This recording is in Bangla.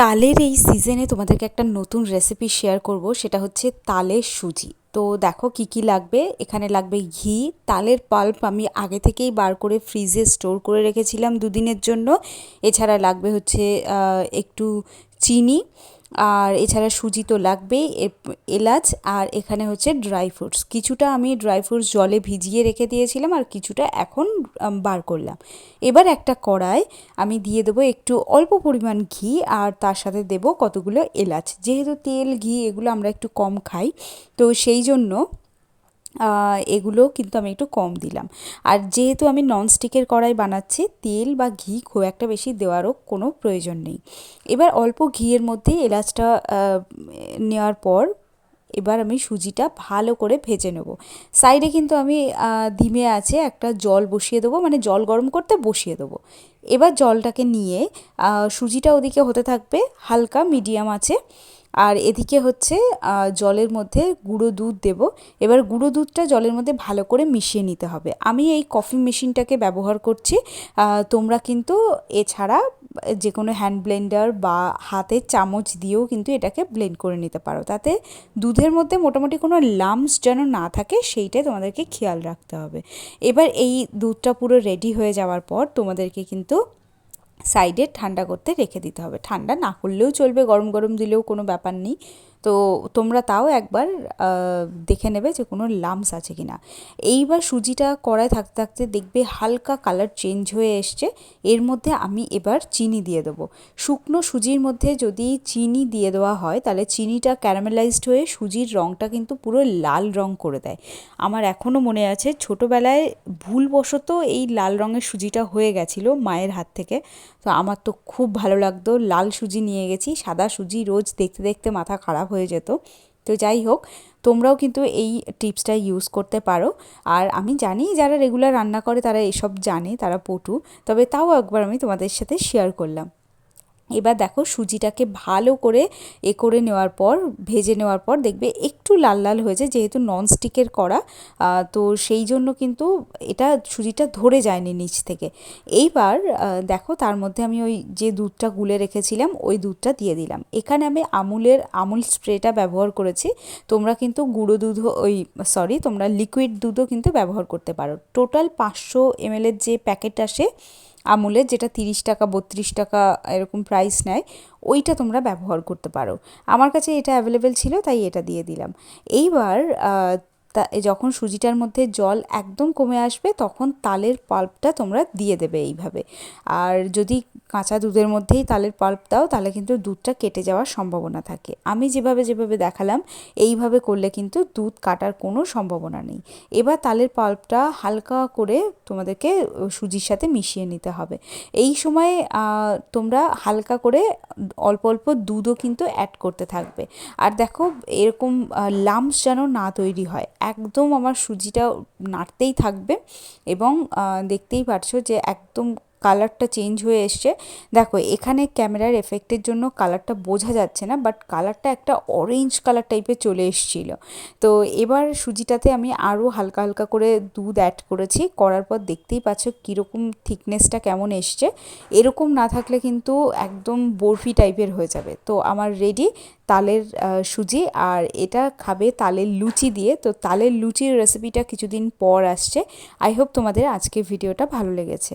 তালের এই সিজনে তোমাদেরকে একটা নতুন রেসিপি শেয়ার করব, সেটা হচ্ছে তালের সুজি। তো দেখো কি কি লাগবে? এখানে লাগবে ঘি, তালের পাল্প আমি আগে থেকেই বার করে ফ্রিজে স্টোর করে রেখেছিলাম দুদিনের জন্য। এছাড়া লাগবে হচ্ছে একটু চিনি আর এছাড়া সুজি তো লাগবেই এলাচ আর এখানে হচ্ছে ড্রাই ফ্রুটস কিছুটা আমি ড্রাই ফ্রুটস জলে ভিজিয়ে রেখে দিয়েছিলাম আর কিছুটা এখন বার করলাম। এবার একটা কড়াই আমি দিয়ে দেবো একটু অল্প পরিমাণ ঘি আর তার সাথে দেব কতগুলো এলাচ। যেহেতু তেল, ঘি এগুলো আমরা একটু কম খাই, তো সেই জন্য এগুলো কিন্তু আমি একটু কম দিলাম। আর যেহেতু আমি ননস্টিকের কড়াই বানাচ্ছি, তেল বা ঘি খুব একটা বেশি দেওয়ারও কোনো প্রয়োজন নেই। এবার অল্প ঘিয়ের মধ্যে এলাচটা নেওয়ার পর এবার আমি সুজিটা ভালো করে ভেজে নেব। সাইডে কিন্তু আমি ধিমে আছে একটা জল বসিয়ে দেবো মানে জল গরম করতে বসিয়ে দেবো। এবার জলটাকে নিয়ে সুজিটা ওদিকে হতে থাকবে, হালকা মিডিয়াম আছে। আর এদিকে হচ্ছে জলের মধ্যে গুঁড়ো দুধ দেব। এবার গুঁড়ো দুধটা জলের মধ্যে ভালো করে মিশিয়ে নিতে হবে। আমি এই কফি মেশিনটাকে ব্যবহার করছি। তোমরা কিন্তু এছাড়া যে কোনো হ্যান্ড ব্লেন্ডার বা হাতের চামচ দিয়েও কিন্তু এটাকে ব্লেন্ড করে নিতে পারো। তাতে দুধের মধ্যে মোটামুটি কোনো লামস যেন না থাকে, সেইটাই তোমাদেরকে খেয়াল রাখতে হবে। এবার এই দুধটা পুরো রেডি হয়ে যাওয়ার পর তোমাদেরকে কিন্তু সাইডে ঠান্ডা করতে রেখে দিতে হবে। ঠান্ডা না করলেও চলবে গরম গরম দিলেও কোনো ব্যাপার নেই। তো তোমরা তাও একবার দেখে নেবে যে কোনো লামস আছে কি না এইবার সুজিটা কড়ায় থাকতে থাকতে দেখবে হালকা কালার চেঞ্জ হয়ে এসছে। এর মধ্যে আমি এবার চিনি দিয়ে দেবো। শুকনো সুজির মধ্যে যদি চিনি দিয়ে দেওয়া হয়, তাহলে চিনিটা ক্যারামেলাইজড হয়ে সুজির রঙটা কিন্তু পুরো লাল রং করে দেয়। আমার এখনও মনে আছে, ছোটোবেলায় ভুলবশত এই লাল রঙের সুজিটা হয়ে গেছিল মায়ের হাত থেকে। তো আমার তো খুব ভালো লাগতো। লাল সুজি নিয়ে গেছি, সাদা সুজি রোজ দেখতে দেখতে মাথা খারাপ হয়ে যেত। তো যাই হোক, তোমরাও কিন্তু এই টিপসটা ইউজ করতে পারো। আর আমি জানি যারা রেগুলার রান্না করে তারা এসব জানে, তারা পটু। তবে তাও একবার আমি তোমাদের সাথে শেয়ার করলাম। এবার দেখো সুজিটাকে ভালো করে এ করে নেওয়ার পর, ভেজে নেওয়ার পর দেখবে একটু লাল লাল হয়েছে, যেহেতু ননস্টিকের করা তো সেই জন্য কিন্তু এটা সুজিটা ধরে যায়নি নিচ থেকে। এইবার দেখো তার মধ্যে আমি ওই যে দুধটা গুলে রেখেছিলাম, ওই দুধটা দিয়ে দিলাম। এখানে আমি আমুলের, আমুল স্প্রেটা ব্যবহার করেছি। তোমরা কিন্তু গুঁড়ো দুধও ওই সরি তোমরা লিকুইড দুধও কিন্তু ব্যবহার করতে পারো। টোটাল পাঁচশো এমএলের যে প্যাকেট আসে আমুলের যেটা তিরিশ টাকা, বত্রিশ টাকা এরকম প্রাইস নেয়, ওইটা তোমরা ব্যবহার করতে পারো। আমার কাছে এটা অ্যাভেলেবেল ছিল, তাই এটা দিয়ে দিলাম। এইবার তা যখন সুজিটার মধ্যে জল একদম কমে আসবে, তখন তালের পাল্পটা তোমরা দিয়ে দেবে এইভাবে। আর যদি কাঁচা দুধের মধ্যেই তালের পাল্প দাও, তাহলে কিন্তু দুধটা কেটে যাওয়ার সম্ভাবনা থাকে। আমি যেভাবে যেভাবে দেখালাম, এইভাবে করলে কিন্তু দুধ কাটার কোনো সম্ভাবনা নেই। এবার তালের পাল্পটা হালকা করে তোমাদেরকে সুজির সাথে মিশিয়ে নিতে হবে। এই সময় তোমরা হালকা করে অল্প অল্প দুধও কিন্তু অ্যাড করতে থাকবে। আর দেখো, এরকম লামস যেন না তৈরি হয়। একদম আমার সুজিটা নাড়তেই থাকবে এবং দেখতেই পারছ যে একদম কালারটা চেঞ্জ হয়ে এসছে। দেখো, এখানে ক্যামেরার এফেক্টের জন্য কালারটা বোঝা যাচ্ছে না, বাট কালারটা একটা অরেঞ্জ কালার টাইপের চলে এসেছিল। তো এবার সুজিটাতে আমি আরও হালকা হালকা করে দুধ অ্যাড করেছি। করার পর দেখতেই পাচ্ছ কীরকম থিকনেসটা কেমন এসছে। এরকম না থাকলে কিন্তু একদম বরফি টাইপের হয়ে যাবে। তো আমার রেডি তালের সুজি, আর এটা খাবে তালের লুচি দিয়ে। তো তালের লুচির রেসিপিটা কিছুদিন পর আসছে। আই হোপ তোমাদের আজকে ভিডিওটা ভালো লেগেছে।